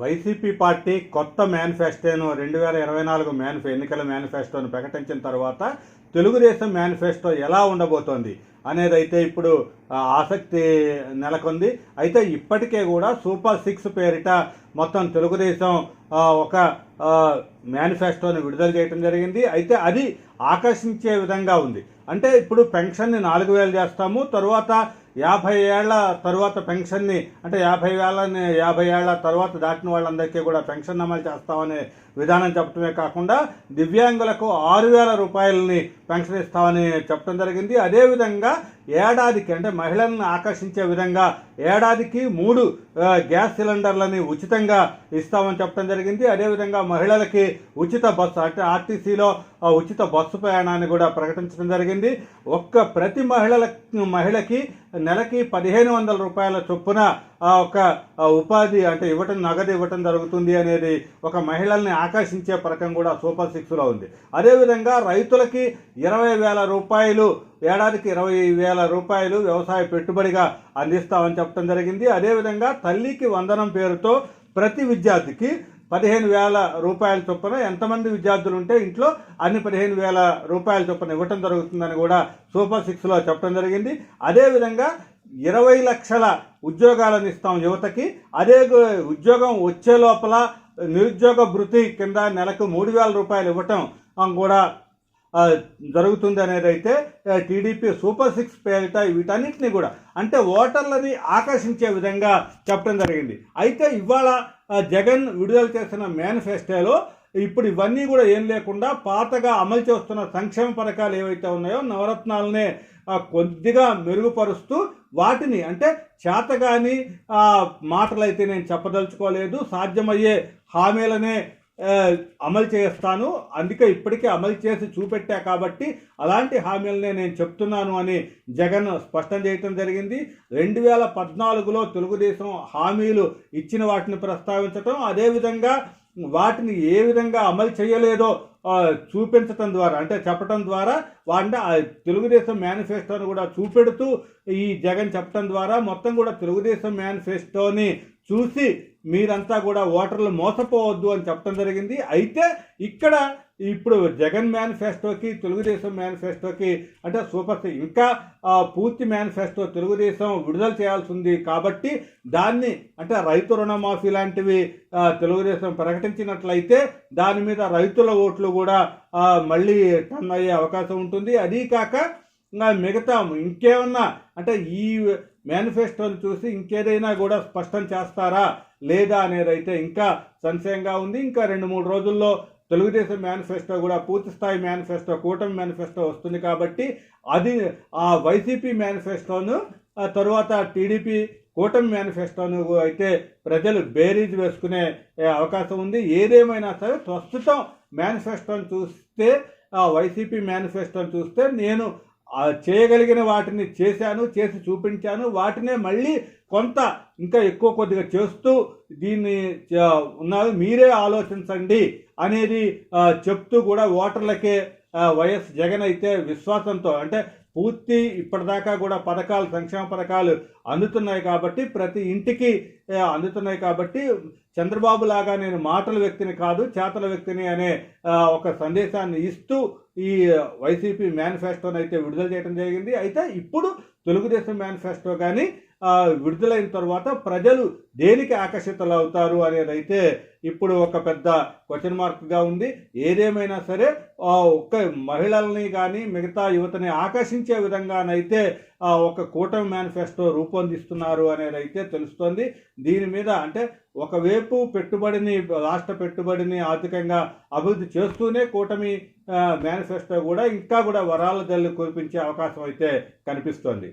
YCP party కొత్త మేనిఫెస్టోను రెండు వేల ఇరవై నాలుగు మేనిఫె ఎన్నికల మేనిఫెస్టోను ప్రకటించిన తర్వాత తెలుగుదేశం మేనిఫెస్టో ఎలా ఉండబోతోంది అనేది అయితే ఇప్పుడు ఆసక్తి నెలకొంది. అయితే ఇప్పటికే కూడా సూపర్ సిక్స్ పేరిట మొత్తం తెలుగుదేశం ఒక మేనిఫెస్టోని విడుదల చేయడం జరిగింది. అయితే అది ఆకర్షించే విధంగా ఉంది. అంటే ఇప్పుడు పెన్షన్ని నాలుగు వేలు చేస్తాము తరువాత యాభై ఏళ్ళ తరువాత పెన్షన్ని అంటే యాభై వేలని యాభై ఏళ్ళ తర్వాత దాటిన వాళ్ళందరికీ కూడా పెన్షన్ అమలు చేస్తామని విధానం చెప్పడమే కాకుండా దివ్యాంగులకు ఆరు వేల రూపాయలని పెన్షన్ ఇస్తామని చెప్పడం జరిగింది. అదేవిధంగా ఏడాదికి అంటే మహిళలను ఆకర్షించే విధంగా ఏడాదికి మూడు గ్యాస్ సిలిండర్లని ఉచితంగా ఇస్తామని చెప్పడం జరిగింది. అదేవిధంగా మహిళలకి ఉచిత బస్సు అంటే ఆర్టీసీలో ఉచిత బస్సు ప్రయాణాన్ని కూడా ప్రకటించడం జరిగింది. ఒక్క ప్రతి మహిళల మహిళకి నెలకి పదిహేను వందల రూపాయల చొప్పున ఆ, ఒక ఉపాధి అంటే ఇవ్వటం నగదు ఇవ్వటం జరుగుతుంది అనేది ఒక మహిళల్ని ఆకర్షించే పథకం కూడా సూపర్ సిక్స్లో ఉంది. అదేవిధంగా రైతులకి ఇరవై వేల రూపాయలు ఏడాదికి ఇరవై వేల రూపాయలు వ్యవసాయ పెట్టుబడిగా అందిస్తామని చెప్పడం జరిగింది. అదేవిధంగా తల్లికి వందనం పేరుతో ప్రతి విద్యార్థికి పదిహేను వేల రూపాయల చొప్పున ఎంతమంది విద్యార్థులు ఉంటే ఇంట్లో అన్ని పదిహేను వేల రూపాయల చొప్పున ఇవ్వటం జరుగుతుందని కూడా సూపర్ సిక్స్లో చెప్పడం జరిగింది. అదేవిధంగా ఇరవై లక్షల ఉద్యోగాలను ఇస్తాం యువతకి. అదే ఉద్యోగం వచ్చే లోపల నిరుద్యోగ భృతి కింద నెలకు మూడు వేల రూపాయలు ఇవ్వటం కూడా జరుగుతుంది అనేది అయితే టీడీపీ సూపర్ సిక్స్ పేరిట వీటన్నిటిని కూడా అంటే ఓటర్లని ఆకర్షించే విధంగా చెప్పడం జరిగింది. అయితే ఇవాళ జగన్ విడుదల చేసిన మేనిఫెస్టోలో ఇప్పుడు ఇవన్నీ కూడా ఏం లేకుండా పాతగా అమలు చేస్తున్న సంక్షేమ పథకాలు ఏవైతే ఉన్నాయో నవరత్నాలనే కొద్దిగా మెరుగుపరుస్తూ వాటిని అంటే చేతగాని మాటలైతే నేను చెప్పదలుచుకోలేదు సాధ్యమయ్యే హామీలనే అమలు చేస్తాను. అందుకే ఇప్పటికే అమలు చేసి చూపెట్టా కాబట్టి అలాంటి హామీలనే నేను చెప్తున్నాను అని జగన్ స్పష్టం చేయటం జరిగింది. రెండు వేల పద్నాలుగులో తెలుగుదేశం హామీలు ఇచ్చిన వాటిని ప్రస్తావించటం అదేవిధంగా వాటిని ఏ విధంగా అమలు చేయలేదో చూపించటం ద్వారా అంటే చెప్పటం ద్వారా అంటే తెలుగుదేశం మేనిఫెస్టోని కూడా చూపెడుతూ ఈ జగన్ చెప్పటం ద్వారా మొత్తం కూడా తెలుగుదేశం మేనిఫెస్టోని చూసి మీరంతా కూడా ఓటర్లు మోసపోవద్దు అని చెప్పడం జరిగింది. అయితే ఇక్కడ ఇప్పుడు జగన్ మేనిఫెస్టోకి తెలుగుదేశం మేనిఫెస్టోకి అంటే సూపర్ స్టార్ ఇంకా పూర్తి మేనిఫెస్టో తెలుగుదేశం విడుదల చేయాల్సి ఉంది కాబట్టి దాన్ని అంటే రైతు రుణమాఫీ లాంటివి తెలుగుదేశం ప్రకటించినట్లయితే దాని మీద రైతుల ఓట్లు కూడా మళ్ళీ టర్న్ అయ్యే అవకాశం ఉంటుంది. అదీ కాక మిగతా ఇంకేమన్నా అంటే ఈ మేనిఫెస్టోని చూసి ఇంకేదైనా కూడా స్పష్టం చేస్తారా లేదా అనేది అయితే ఇంకా సంశయంగా ఉంది. ఇంకా రెండు మూడు రోజుల్లో తెలుగుదేశం మేనిఫెస్టో కూడా పూర్తి స్థాయి మేనిఫెస్టో కూటమి మేనిఫెస్టో వస్తుంది కాబట్టి అది ఆ వైసీపీ మేనిఫెస్టోను తర్వాత తరువాత టీడీపీ కూటమి మేనిఫెస్టోను అయితే ప్రజలు బేరీజ్ వేసుకునే అవకాశం ఉంది. ఏదేమైనా సరే ప్రస్తుతం మేనిఫెస్టోని చూస్తే ఆ వైసీపీ మేనిఫెస్టోని చూస్తే నేను చేయగలిగిన వాటిని చేశాను చేసి చూపించాను. వాటినే మళ్ళీ కొంత ఇంకా ఎక్కువ కొద్దిగా చేస్తూ దీన్ని చ- ఉన్నారు. మీరే ఆలోచించండి అనేది చెప్తూ కూడా ఓటర్లకే వైఎస్ జగన్ అయితే విశ్వాసంతో అంటే పూర్తి ఇప్పటిదాకా కూడా పథకాలు సంక్షేమ పథకాలు అందుతున్నాయి కాబట్టి ప్రతి ఇంటికి అందుతున్నాయి కాబట్టి చంద్రబాబు లాగా నేను మాటల వ్యక్తిని కాదు చేతల వ్యక్తిని అనే ఒక సందేశాన్ని ఇస్తూ ఈ వైసీపీ మేనిఫెస్టోని అయితే విడుదల చేయడం జరిగింది. అయితే ఇప్పుడు తెలుగుదేశం మేనిఫెస్టో కానీ విడుదలైన తర్వాత ప్రజలు దేనికి ఆకర్షితులు అవుతారు అనేదైతే ఇప్పుడు ఒక పెద్ద క్వశ్చన్ మార్క్గా ఉంది. ఏదేమైనా సరే ఒక్క మహిళల్ని కానీ మిగతా యువతని ఆకర్షించే విధంగానైతే ఒక కూటమి మేనిఫెస్టో రూపొందిస్తున్నారు అనేదైతే తెలుస్తోంది. దీని మీద అంటే ఒకవైపు పెట్టుబడిని రాష్ట్ర పెట్టుబడిని ఆర్థికంగా అభివృద్ధి చేస్తూనే కూటమి మేనిఫెస్టో కూడా ఇంకా కూడా వరాల జల్లు కురిపించే అవకాశం అయితే కనిపిస్తోంది.